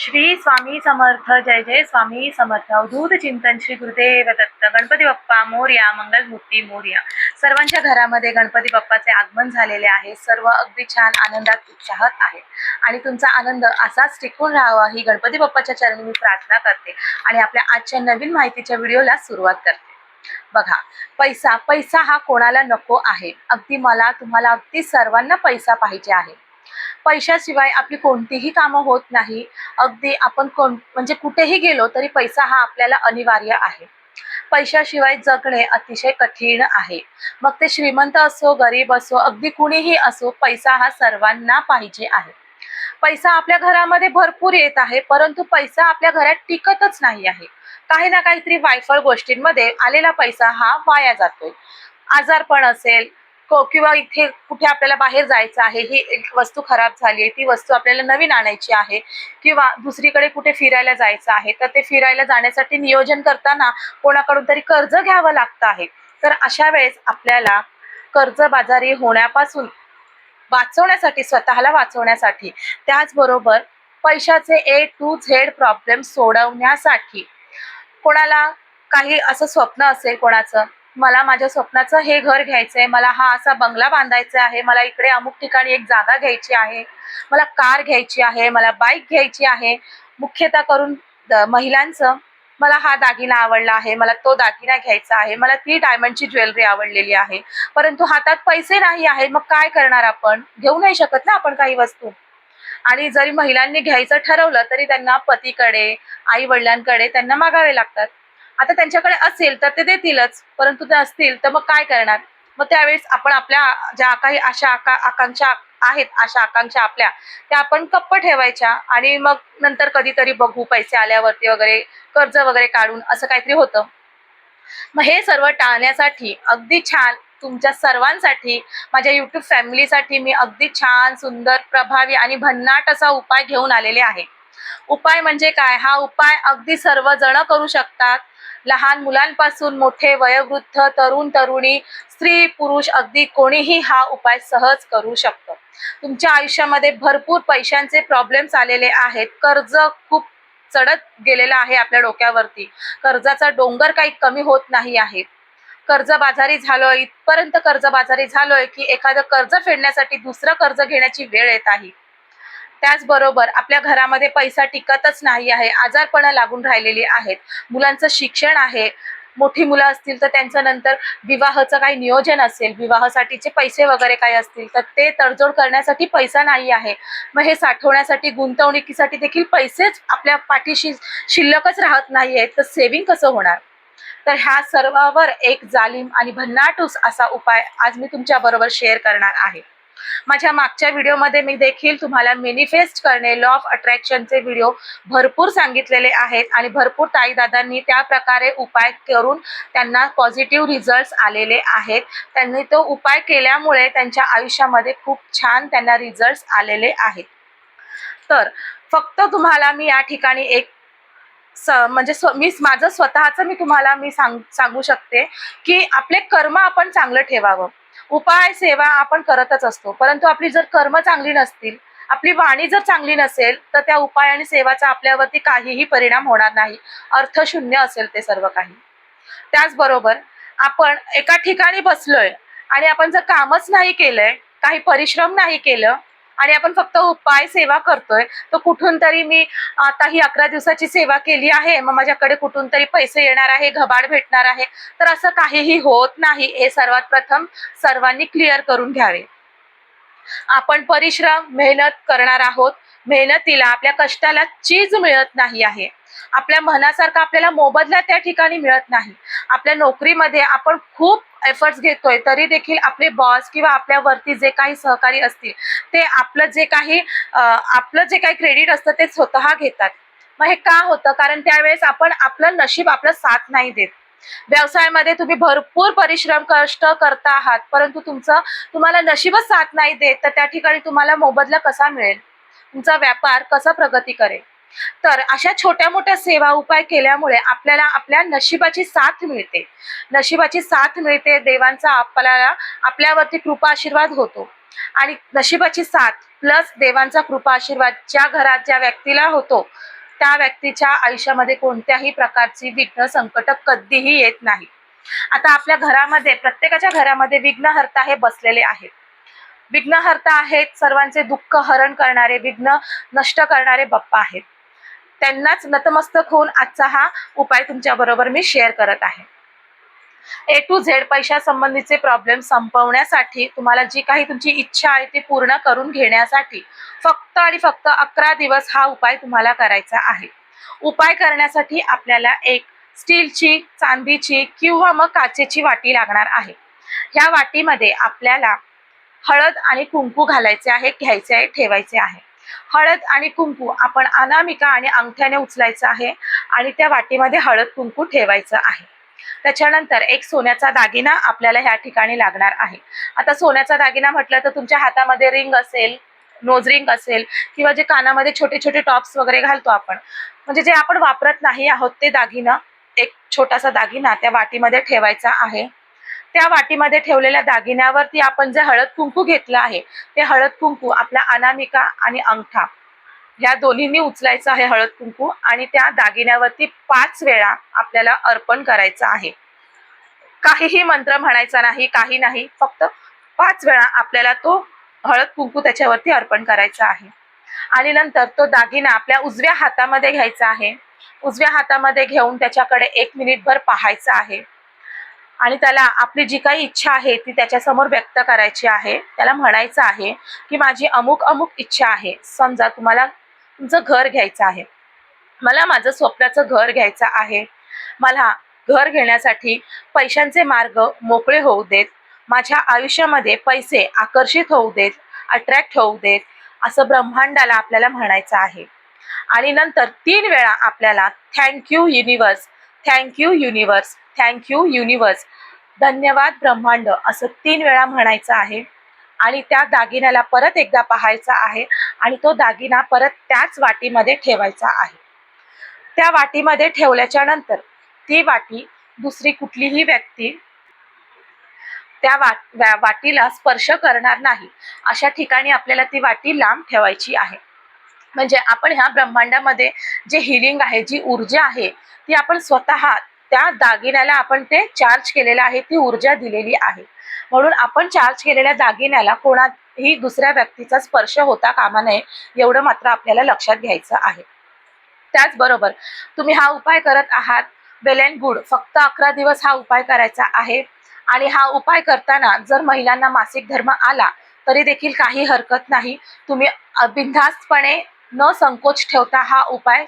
श्री स्वामी समर्थ जय जय स्वामी समर्थ. अवधूत चिंतन श्री गुरुदेव दत्त. गणपती बाप्पा मोर्या मंगलमूर्ती मोर्या. सर्वांच्या घरामध्ये गणपती बाप्पाचे आगमन झालेले आहे. सर्व अगदी छान आनंदात उत्साहात आहे. आणि तुमचा आनंद असाच टिकून राहावा ही गणपती बाप्पाच्या चरणी मी प्रार्थना करते. आणि आपल्या आजच्या नवीन माहितीच्या व्हिडिओला सुरुवात करते. बघा पैसा पैसा हा कोणाला नको आहे? अगदी मला तुम्हाला अगदी सर्वांना पैसा पाहिजे आहे. पैशाशिवाय आपली कोणतीही कामं होत नाही. अगदी आपण कोण म्हणजे कुठेही गेलो तरी पैसा हा आपल्याला अनिवार्य आहे. पैशाशिवाय जगणे अतिशय कठीण आहे. मग ते श्रीमंत असो गरीब असो अगदी कुणीही असो पैसा हा सर्वांना पाहिजे आहे. पैसा आपल्या घरामध्ये भरपूर येत आहे परंतु पैसा आपल्या घरात टिकतच नाही आहे. काही ना काहीतरी वायफळ गोष्टींमध्ये आलेला पैसा हा वाया जातोय. आजारपण असेल हो, किंवा इथे कुठे आपल्याला बाहेर जायचं आहे ही एक वस्तू खराब झाली आहे ती वस्तू आपल्याला नवीन आणायची आहे किंवा दुसरीकडे कुठे फिरायला जायचं आहे तर ते फिरायला जाण्यासाठी नियोजन करताना कोणाकडून तरी कर्ज घ्यावं लागतं आहे. तर अशा वेळेस आपल्याला कर्जबाजारी होण्यापासून वाचवण्यासाठी स्वतःला वाचवण्यासाठी त्याचबरोबर पैशाचे ए टू झेड प्रॉब्लेम सोडवण्यासाठी कोणाला काही असं स्वप्न असेल कोणाचं मला माझ्या स्वप्नाचं हे घर घ्यायचंय मला हा असा बंगला बांधायचा आहे मला इकडे अमुक ठिकाणी एक जागा घ्यायची आहे मला कार घ्यायची आहे मला बाईक घ्यायची आहे. मुख्यतः करून महिलांचं मला हा दागिना आवडला आहे मला तो दागिना घ्यायचा आहे मला ती डायमंडची ज्वेलरी आवडलेली आहे. परंतु हातात पैसे नाही आहे मग काय करणार आपण? घेऊ नाही शकत ना आपण काही वस्तू. आणि जरी महिलांनी घ्यायचं ठरवलं तरी त्यांना पतीकडे आई वडिलांकडे त्यांना मागावे लागतात. आता त्यांच्याकडे असेल तर ते देतीलच परंतु ते असतील तर मग काय करणार? मग त्यावेळेस आपण आपल्या ज्या काही अशा आका आकांक्षा आहेत अशा आकांक्षा आपल्या त्या आपण कप्प ठेवायच्या आणि मग नंतर कधीतरी बघू पैसे आल्यावरती वगैरे कर्ज वगैरे काढून असं काहीतरी होतं. मग हे सर्व टाळण्यासाठी अगदी छान तुमच्या सर्वांसाठी माझ्या युट्यूब फॅमिलीसाठी मी अगदी छान सुंदर प्रभावी आणि भन्नाट असा उपाय घेऊन आलेले आहे. उपाय म्हणजे काय? हा उपाय अगदी सर्वजण करू शकतात. लहान मुलांपासून मोठे वयोवृद्ध तरुण तरुणी स्त्री पुरुष अगदी कोणीही हा उपाय सहज करू शकतो. तुमच्या आयुष्यामध्ये भरपूर पैशांचे प्रॉब्लेम्स आलेले आहेत. कर्ज खूप चढत गेलेलं आहे आपल्या डोक्यावरती. कर्जाचा डोंगर काही कमी होत नाही आहे. कर्जबाजारी झालोय इथपर्यंत कर्जबाजारी झालोय की एखादं कर्ज फेडण्यासाठी दुसरं कर्ज घेण्याची वेळ येत आहे. त्याचबरोबर आपल्या घरामध्ये पैसा टिकतच नाही आहे आजारपणं लागून राहिलेली आहेत. मुलांचं शिक्षण आहे. मोठी मुलं असतील तर त्यांचं नंतर विवाहाचं काही नियोजन असेल विवाहासाठीचे पैसे वगैरे काही असतील तर ते तडजोड करण्यासाठी पैसा नाही आहे. मग हे साठवण्यासाठी गुंतवणुकीसाठी देखील पैसेच आपल्या पाठीशी शिल्लकच राहत नाही आहेत. तर सेव्हिंग कसं होणार? तर ह्या सर्वावर एक जालिम आणि भन्नाटूस असा उपाय आज मी तुमच्या बरोबर शेअर करणार आहे. माझ्या मागच्या व्हिडिओमध्ये मी देखील तुम्हाला मेनिफेस्ट करणे लॉ ऑफ अट्रॅक्शनचे व्हिडिओ भरपूर सांगितलेले आहेत आणि भरपूर ताईदादांनी त्या प्रकारे उपाय करून त्यांना पॉझिटिव्ह रिझल्ट्स आलेले आहेत. त्यांनी तो उपाय केल्यामुळे त्यांच्या आयुष्यामध्ये खूप छान त्यांना रिझल्ट्स आलेले आहेत. तर फक्त तुम्हाला मी या ठिकाणी एक स म्हणजे स्व मी माझं स्वतःचं मी तुम्हाला मी सांग सांगू शकते की आपले कर्म आपण चांगलं ठेवावं. उपाय सेवा आपण करतच असतो. परंतु आपली जर कर्म चांगली नसतील आपली वाणी जर चांगली नसेल तर त्या उपाय आणि सेवाचा आपल्यावरती काहीही परिणाम होणार नाही. अर्थशून्य असेल ते सर्व काही. त्याचबरोबर आपण एका ठिकाणी बसलोय आणि आपण जर कामच नाही केलंय काही परिश्रम नाही केलं आणि आपण फक्त उपाय सेवा करतोय. तर कुठून तरी मी आता ही अकरा दिवसाची सेवा केली आहे. मग माझ्याकडे कुठून तरी पैसे येणार आहे घबाड भेटणार आहे. तर असं काहीही होत नाही. हे सर्वात प्रथम सर्वांनी क्लिअर करून घ्यावे. आपण परिश्रम मेहनत करणार आहोत. मेहनतीला आपल्या कष्टाला चीज मिळत नाही आहे. आपल्या मनासारखा आपल्याला मोबदला त्या ठिकाणी मिळत नाही. आपल्या नोकरीमध्ये आपण खूप एफर्ट्स घेतोय तरी देखील आपले बॉस किंवा आपल्यावरती जे काही सहकारी असतील ते आपलं जे काही आपलं जे काही क्रेडिट असतं ते स्वतः घेतात. मग हे का होतं? कारण त्यावेळेस आपण आपलं नशीब आपलं साथ नाही देत. व्यवसायामध्ये तुम्ही भरपूर परिश्रम कष्ट करता आहात परंतु तुमचं तुम्हाला नशीबच साथ नाही देत तर त्या ठिकाणी तुम्हाला मोबदला कसा मिळेल? तुमचा व्यापार कसा प्रगती करेल? तर अशा छोट्या मोठ्या सेवा उपाय केल्यामुळे आपल्याला आपल्या नशिबाची साथ मिळते. नशिबाची साथ मिळते देवांचा आपल्याला आपल्यावरती कृपा आशीर्वाद होतो. आणि नशिबाची साथ प्लस देवांचा कृपा आशीर्वाद ज्या घरात ज्या व्यक्तीला होतो त्या व्यक्तीच्या आयुष्यामध्ये कोणत्याही प्रकारची विघ्न संकट कधीही येत नाही. आता आपल्या घरामध्ये प्रत्येकाच्या घरामध्ये विघ्नहर्ता हे बसलेले आहेत. विघ्नहर्ता आहेत सर्वांचे दुःख हरण करणारे विघ्न नष्ट करणारे बाप्पा आहेत. त्यांनाच नतमस्तक होऊन आजचा हा उपाय तुमच्या बरोबर मी शेअर करत आहे. ए टू झेड पैशा संबंधीचे प्रॉब्लेम संपवण्यासाठी तुम्हाला जी काही तुमची इच्छा आहे ती पूर्ण करून घेण्यासाठी फक्त आणि फक्त अकरा दिवस हा उपाय तुम्हाला करायचा आहे. उपाय करण्यासाठी आपल्याला एक स्टीलची चांदीची किंवा मग काचेची वाटी लागणार आहे. ह्या वाटीमध्ये आपल्याला हळद आणि कुंकू घालायचे आहे घ्यायचे आहे ठेवायचे आहे. हळद आणि कुंकू आपण अनामिका आणि अंगठ्याने उचलायचं आहे आणि त्या वाटीमध्ये हळद कुंकू ठेवायचं आहे. त्याच्यानंतर एक सोन्याचा दागिना आपल्याला ह्या ठिकाणी लागणार आहे. आता सोन्याचा दागिना म्हटलं तर तुमच्या हातामध्ये रिंग असेल नोज रिंग असेल किंवा जे कानामध्ये छोटे छोटे टॉप्स वगैरे घालतो आपण म्हणजे जे आपण वापरत नाही आहोत ते दागिना एक छोटासा दागिना त्या वाटीमध्ये ठेवायचा आहे. त्या वाटीमध्ये ठेवलेल्या दागिन्यावरती आपण जे हळद कुंकू घेतलं आहे ते हळद कुंकू आपला अनामिका आणि अंगठा या दोन्हींनी उचलायचं आहे हळद कुंकू आणि त्या दागिन्यावरती पाच वेळा आपल्याला अर्पण करायचं आहे. काहीही मंत्र म्हणायचा नाही काही नाही फक्त पाच वेळा आपल्याला तो हळद कुंकू त्याच्यावरती अर्पण करायचा आहे. आणि नंतर तो दागिना आपल्या उजव्या हातामध्ये घ्यायचा आहे. उजव्या हातामध्ये घेऊन त्याच्याकडे एक मिनिटभर पाहायचं आहे. आणि त्याला आपली जी काही इच्छा आहे ती त्याच्यासमोर व्यक्त करायची आहे. त्याला म्हणायचं आहे की माझी अमुक अमुक इच्छा आहे. समजा तुम्हाला तुमचं घर घ्यायचं आहे. मला माझं स्वप्नाचं घर घ्यायचं आहे. मला घर घेण्यासाठी पैशांचे मार्ग मोकळे होऊ देत माझ्या आयुष्यामध्ये पैसे आकर्षित होऊ देत अट्रॅक्ट होऊ देत असं ब्रह्मांडाला आपल्याला म्हणायचं आहे. आणि नंतर तीन वेळा आपल्याला thank you universe thank you universe thank you universe धन्यवाद ब्रह्मांड. असं तीन वेळा म्हणायचं आहे. आणि त्या दागिन्याला परत एकदा पाहायचा आहे. आणि तो दागिना परत त्याच वाटीमध्ये ठेवायचा आहे. त्या वाटीमध्ये ठेवल्याच्या नंतर ती वाटी दुसरी कुठलीही व्यक्ती त्या वाट वाटीला स्पर्श करणार नाही. अशा ठिकाणी आपल्याला ती वाटी लांब ठेवायची आहे. म्हणजे आपण ह्या ब्रह्मांडामध्ये जे हिलिंग आहे जी ऊर्जा आहे ती आपण स्वतः त्या दागिन्याला आपण ते चार्ज केलेलं आहे ती ऊर्जा दिलेली आहे. म्हणून आपण चार्ज केलेल्या दागिन्याला कोणाही दुसऱ्या व्यक्तीचा स्पर्श होता कामा नये एवढं मात्र आपल्याला लक्षात घ्यायचं आहे. त्याचबरोबर तुम्ही हा उपाय करत आहात वेल अँड गुड फक्त अकरा दिवस हा उपाय करायचा आहे आणि हा उपाय करताना जर महिलांना मासिक धर्म आला तरी देखील काही हरकत नाही. तुम्ही बिनधास्तपणे न संकोच ठेवता हा उपाय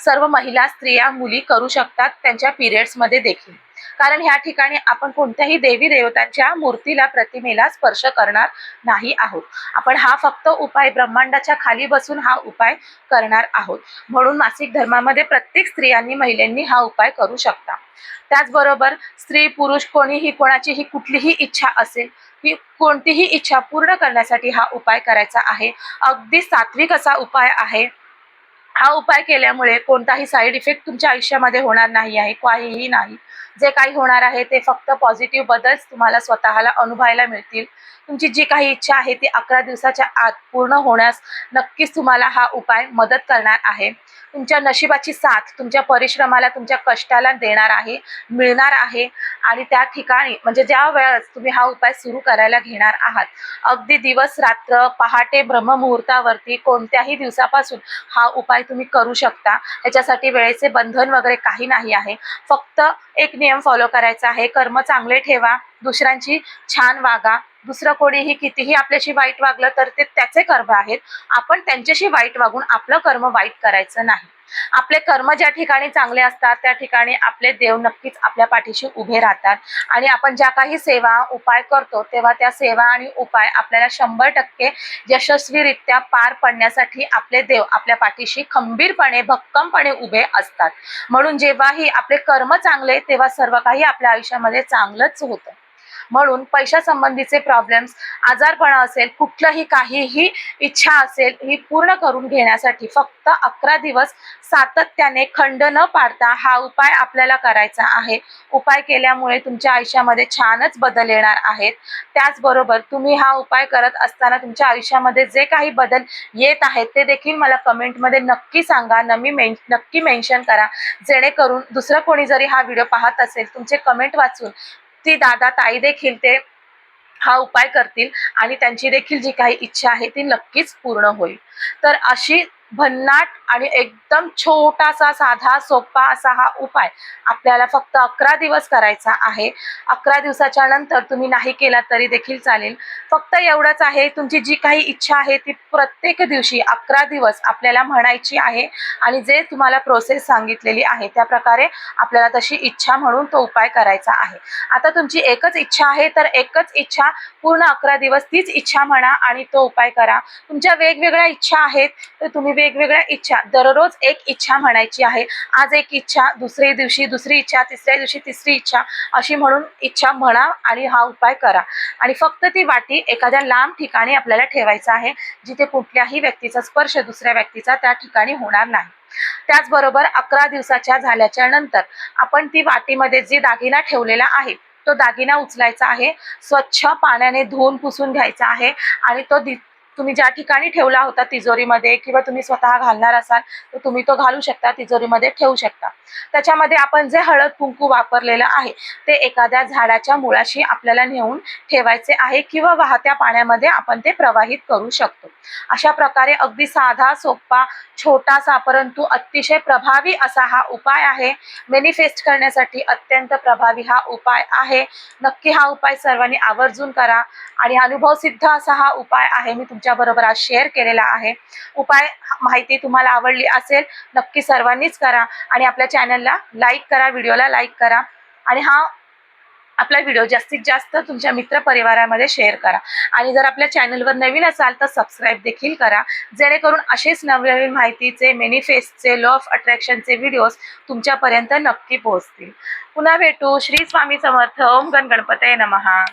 सर्व महिला स्त्रिया मुली करू शकतात त्यांच्या पिरियड्समध्ये देखील. कारण ह्या ठिकाणी आपण कोणत्याही देवी देवतांच्या मूर्तीला प्रतिमेला स्पर्श करणार नाही आहोत. आपण हा फक्त उपाय ब्रह्मांडाच्या खाली बसून हा उपाय करणार आहोत. म्हणून मासिक धर्मामध्ये प्रत्येक स्त्रियांनी महिलांनी हा उपाय करू शकता. त्याचबरोबर स्त्री पुरुष कोणीही कोणाचीही कुठलीही इच्छा असेल ही कोणतीही इच्छा पूर्ण करण्यासाठी हा उपाय करायचा आहे. अगदी सात्विक असा उपाय आहे. हा उपाय केल्यामुळे कोणताही साईड इफेक्ट तुमच्या आयुष्यामध्ये होणार नाही आहे काहीही नाही. जे काही होणार आहे ते फक्त पॉझिटिव्ह बदल तुम्हाला स्वतःला अनुभवायला मिळतील. तुमची जी काही इच्छा आहे ती अकरा दिवसाच्या आत पूर्ण होण्यास नक्कीच तुम्हाला हा उपाय मदत करणार आहे. तुमच्या नशिबाची साथ तुमच्या परिश्रमाला तुमच्या कष्टाला देणार आहे मिळणार आहे. आणि त्या ठिकाणी म्हणजे ज्या वेळेस तुम्ही हा उपाय सुरू करायला घेणार आहात अगदी दिवस रात्र पहाटे ब्रह्ममुहूर्तावरती कोणत्याही दिवसापासून हा उपाय तुम्ही करू शकता याच्यासाठी वेळेचे बंधन वगैरे काही नाही आहे. फक्त एक नियम फॉलो करायचा आहे कर्म चांगले ठेवा दुसऱ्यांची छान वागा. दुसरं कोणीही कितीही आपल्याशी वाईट वागलं तर ते त्याचे कर्म आहेत. आपण त्यांच्याशी वाईट वागून आपलं कर्म वाईट करायचं नाही. आपले कर्म ज्या ठिकाणी चांगले असतात त्या ठिकाणी आपले देव नक्कीच आपल्या पाठीशी उभे राहतात. आणि आपण ज्या काही सेवा उपाय करतो तेव्हा त्या सेवा आणि उपाय आपल्याला शंभर टक्के यशस्वीरित्या पार पडण्यासाठी आपले देव आपल्या पाठीशी खंबीरपणे भक्कमपणे उभे असतात. म्हणून जेव्हाही आपले कर्म चांगले तेव्हा सर्व काही आपल्या आयुष्यामध्ये चांगलंच होतं. म्हणून पैशासंबंधीचे प्रॉब्लेम्स आजारपणा असेल कुठलंही काहीही इच्छा असेल ही पूर्ण करून घेण्यासाठी फक्त अकरा दिवस सातत्याने खंड न पाडता हा उपाय आपल्याला करायचा आहे. उपाय केल्यामुळे तुमच्या आयुष्यामध्ये छानच बदल येणार आहेत. त्याचबरोबर तुम्ही हा उपाय करत असताना तुमच्या आयुष्यामध्ये जे काही बदल येत आहेत ते देखील मला कमेंटमध्ये नक्की सांगा. नमी मेन नक्की मेन्शन करा. जेणेकरून दुसरं कोणी जरी हा व्हिडिओ पाहत असेल तुमचे कमेंट वाचून ती दादा ताई देखील ते हा उपाय करतील आणि त्यांची देखील जी काही इच्छा आहे ती नक्कीच पूर्ण होईल. तर अशी भन्नाट आणि एकदम छोटासा साधा सोपा असा हा उपाय आपल्याला फक्त अकरा दिवस करायचा आहे. अकरा दिवसाच्या नंतर तुम्ही नाही केला तरी देखील चालेल. फक्त एवढंच आहे तुमची जी काही इच्छा आहे ती प्रत्येक दिवशी अकरा दिवस आपल्याला म्हणायची आहे आणि जे तुम्हाला प्रोसेस सांगितलेली आहे त्या प्रकारे आपल्याला तशी इच्छा म्हणून तो उपाय करायचा आहे. आता तुमची एकच इच्छा आहे तर एकच इच्छा पूर्ण अकरा दिवस तीच इच्छा म्हणा आणि तो उपाय करा. तुमच्या वेगवेगळ्या इच्छा आहेत तर तुम्ही वेगवेगळ्या इच्छा दररोज एक इच्छा म्हणायची आहे. आज एक इच्छा दुसऱ्या दिवशी दुसरी इच्छा तिसऱ्या दिवशी तिसरी इच्छा अशी म्हणून इच्छा म्हणा आणि हा उपाय करा. आणि फक्त ती वाटी एखाद्या लांब ठिकाणी आपल्याला ठेवायचं आहे जिथे कुठल्याही व्यक्तीचा स्पर्श दुसऱ्या व्यक्तीचा त्या ठिकाणी होणार नाही. त्याचबरोबर अकरा दिवसाच्या झाल्याच्यानंतर आपण ती वाटीमध्ये जे दागिना ठेवलेला आहे तो दागिना उचलायचा आहे स्वच्छ पाण्याने धुवून पुसून घ्यायचा आहे आणि तो दि तुम्ही ज्या ठिकाणी ठेवला होता तिजोरीमध्ये किंवा तुम्ही स्वतः घालणार असाल तर तुम्ही तो घालू शकता तिजोरीमध्ये ठेवू शकता. त्याच्यामध्ये आपण जे हळद कुंकू वापरलेलं आहे ते एखाद्या झाडाच्या मुळाशी आपल्याला नेऊन ठेवायचे आहे किंवा वाहत्या पाण्यामध्ये आपण ते प्रवाहित करू शकतो. अशा प्रकारे अगदी साधा सोपा छोटासा परंतु अतिशय प्रभावी असा हा उपाय आहे. मेनिफेस्ट करण्यासाठी अत्यंत प्रभावी हा उपाय आहे. नक्की हा उपाय सर्वांनी आवर्जून करा आणि अनुभव सिद्ध असा हा उपाय आहे. मी तुमच्या बरोबर आज शेअर केलेला आहे. उपाय माहिती तुम्हाला आवडली असेल नक्की सर्वांनीच करा आणि आपल्या चॅनलला लाईक करा व्हिडिओला लाईक करा आणि हा आपला व्हिडिओ जास्तीत जास्त तुमच्या मित्रपरिवारामध्ये शेअर करा. आणि जर आपल्या चॅनलवर नवीन असाल तर सबस्क्राईब देखील करा. जेणेकरून असेच नवनवीन माहितीचे मेनिफेस्टचे लॉ ऑफ अट्रॅक्शनचे व्हिडिओज तुमच्यापर्यंत नक्की पोहोचतील. पुन्हा भेटू. श्री स्वामी समर्थ. ओम गण गणपतये नमहा